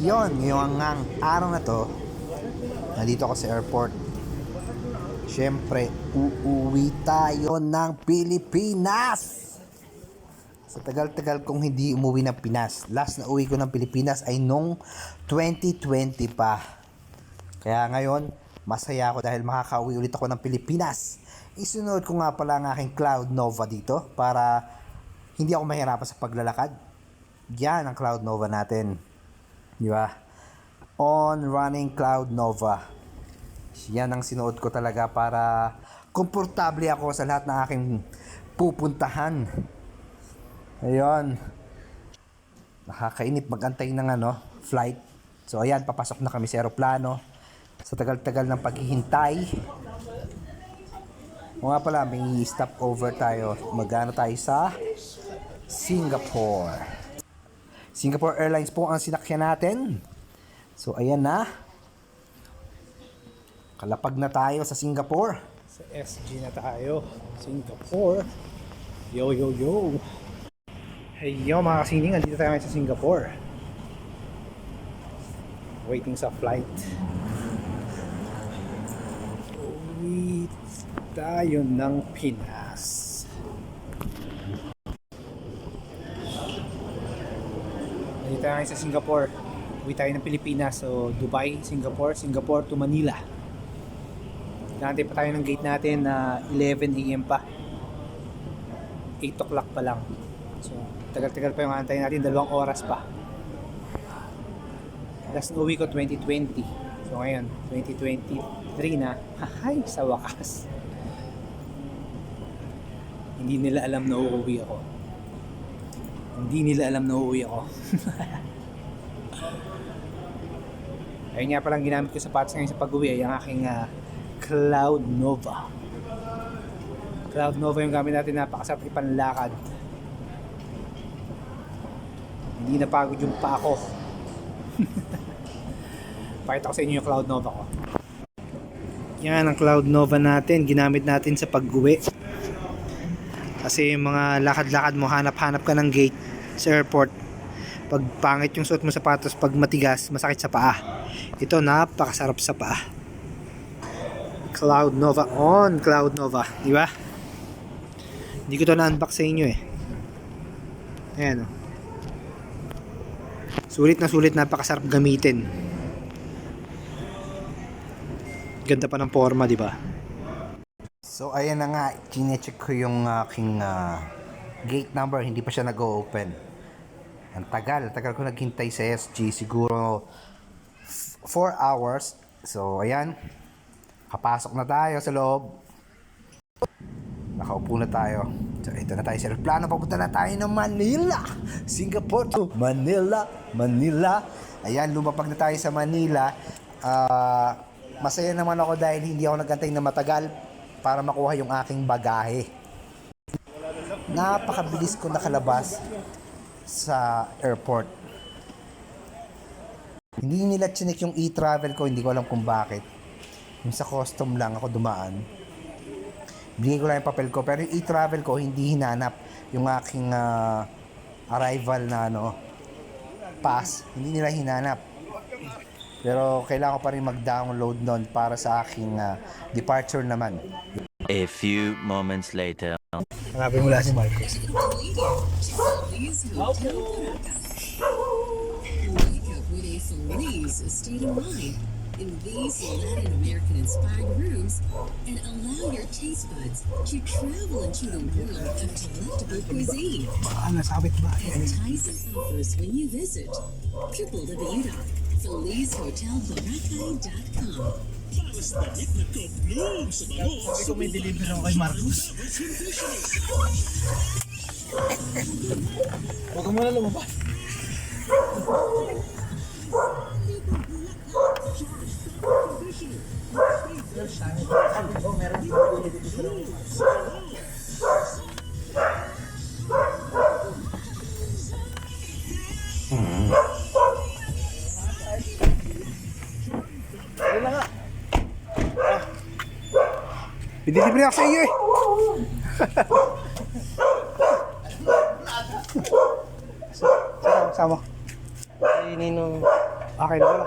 ngang araw na to, nandito ako sa airport. Siyempre, uuwi tayo ng Pilipinas! Sa tagal-tagal kong hindi umuwi ng Pinas. Last na uwi ko ng Pilipinas ay nung 2020 pa. Kaya ngayon, masaya ako dahil makakauwi ulit ako ng Pilipinas. Isunod ko nga pala ang aking Cloud Nova dito para hindi ako mahirapan sa paglalakad. Yan ang Cloud Nova natin. Di ba? On running Cloud Nova. Yan ang sinuot ko talaga para komportable ako sa lahat ng aking pupuntahan. Ayun. Nakakainip magantay ng ano, flight. So ayan, papasok na kami sa aeroplano. Sa tagal-tagal ng paghihintay. O nga pala, may stop over tayo. Magano tayo sa Singapore. Singapore Airlines po ang sinakyan natin. So ayan na. Kalapag na tayo sa Singapore. Sa SG na tayo. Singapore. Yo, yo, yo. Hey, yo mga kasining. Andito tayo sa Singapore. Waiting sa flight. Uwi tayo ng Pinas. Andito tayo sa Singapore. Uwi tayo ng Pilipinas. So, Dubai, Singapore, Singapore to Manila. Nantay pa tayo ng gate natin na 11 a.m. pa. 8 o'clock pa lang. So, tagal-tagal pa yung antay natin, dalawang oras pa. Last uwi ko 2020. So ngayon, 2023 na. Hay, sa wakas. Hindi nila alam na uuwi ako. Hindi nila alam na uuwi ako. Ayun nga palang ginamit ko sapatos ngayon sa pag-uwi ay ang aking ah, Cloud Nova. Cloud Nova yung gamit natin napakasarap ipanlakad. Hindi napagod yung pa ako. Pakita ko sa inyo yung Cloud Nova ko. Yan ang Cloud Nova natin. Ginamit natin sa pag-uwi. Kasi yung mga lakad-lakad mo, hanap-hanap ka ng gate sa airport. Pag pangit yung suot mo sapatos, pag matigas, masakit sa paa. Ito, napakasarap sa paa. Cloud Nova on Cloud Nova, di ba? Hindi ko to na-unbox sa inyo eh. Ayan oh. Sulit na sulit, napakasarap gamitin. Ganda pa ng forma, di ba? So ayan na nga, chinecheck ko yung aking ah, gate number, hindi pa siya nag-open. Ang tagal, tagal ko naghintay sa SG, siguro 4 hours. So ayan, kapasok na tayo sa loob. Nakaupo na tayo. So ito na tayo sa plano, papunta na tayo ng Manila. Singapore to Manila, Manila. Ayan, lumapag na tayo sa Manila. Ah, masaya naman ako dahil hindi ako nagantay na matagal para makuha yung aking bagahe. Napakabilis ko nakalabas sa airport. Hindi nila chinik yung e-travel ko, hindi ko alam kung bakit. Yung sa custom lang ako dumaan. Binigay ko lang yung papel ko, pero yung e-travel ko hindi hinanap yung aking ah, arrival na ano, pass. Hindi nila hinanap. Pero kailangan ko pa rin mag-download nun para sa aking ah, departure naman. A few moments later. Hanapin mo lang si Marcos. In these Latin American inspired rooms and allow your taste buds to travel into the world of delectable cuisine. Ba? Enticing offers when you visit www.felizhotelboracay.com. Sabi ko may deliver ako kay Marcos. Huwag ka muna lumabas. Pidilibre ako sa iyo eh. Sama. Ay, Ninong, na wala.